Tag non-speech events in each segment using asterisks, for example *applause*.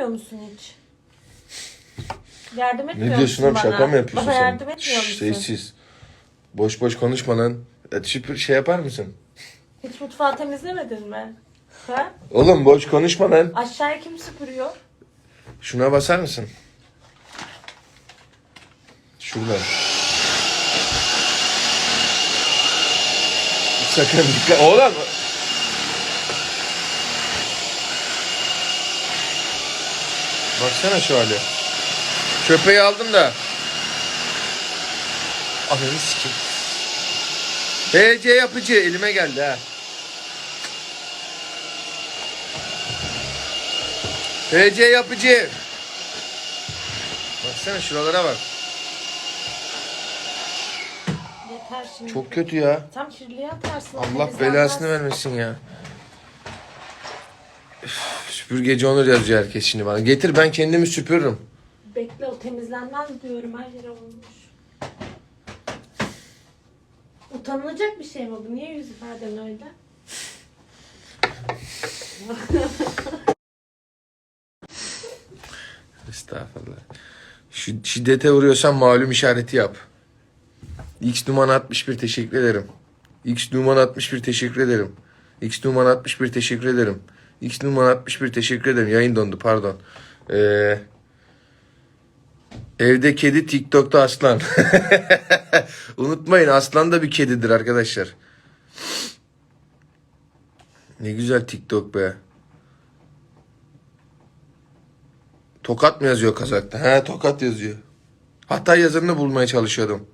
etmiyor musun hiç? Yardım etmiyor Ne diyorsun musun bana? şaka mı yapıyorsun Bana sen? yardım etmiyor Şşş, musun? Sessiz. Boş boş konuşma lan. Süpür şey yapar mısın? Hiç mutfağı temizlemedin mi? Ha? Oğlum boş konuşma lan. Aşağıya kim süpürüyor? Şuna basar mısın? Şuradan. Sakın dikkat. Oğlum. Baksana şu hali. Köpeği aldım da. Ananı sikim. BC yapıcı elime geldi ha. BC yapıcı. Baksana şuralara bak. Yeter şimdi. Çok kötü ya. Tam kirliye atarsın. Allah belasını vermesin ya. Süpürgeci Onur yazıyor herkes şimdi bana. Getir ben kendimi süpürürüm. Bekle o temizlenmez diyorum her yere olmuş. Utanılacak bir şey mi bu? Niye yüz ifaden öyle? *laughs* Estağfurullah. Şu şiddete vuruyorsan malum işareti yap. X numan 61 teşekkür ederim. X numan 61 teşekkür ederim. X numan 61 teşekkür ederim. X numan 61 teşekkür ederim. Yayın dondu pardon. Ee, evde kedi TikTok'ta aslan. *laughs* Unutmayın aslan da bir kedidir arkadaşlar. Ne güzel TikTok be. Tokat mı yazıyor kazakta? He tokat yazıyor. Hatta yazarını bulmaya çalışıyordum.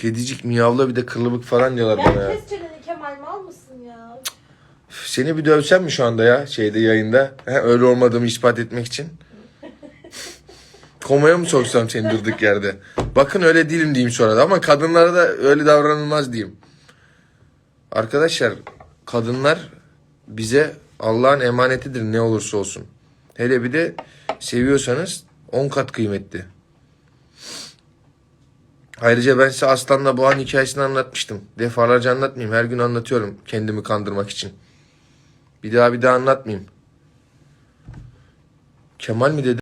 Kedicik miyavla bir de kırılıbık falan diyorlar bana Ya ya. kes çeneni Kemal mal mısın ya? Üf, Seni bir dövsem mi şu anda ya şeyde yayında? He, öyle olmadığımı ispat etmek için. Komaya mı soksam seni durduk yerde? Bakın öyle değilim diyeyim sonra da ama kadınlara da öyle davranılmaz diyeyim. Arkadaşlar kadınlar bize Allah'ın emanetidir ne olursa olsun. Hele bir de seviyorsanız 10 kat kıymetli. Ayrıca ben size Aslan'la Boğan hikayesini anlatmıştım. Defalarca anlatmayayım. Her gün anlatıyorum kendimi kandırmak için. Bir daha bir daha anlatmayayım. Kemal mi dedi?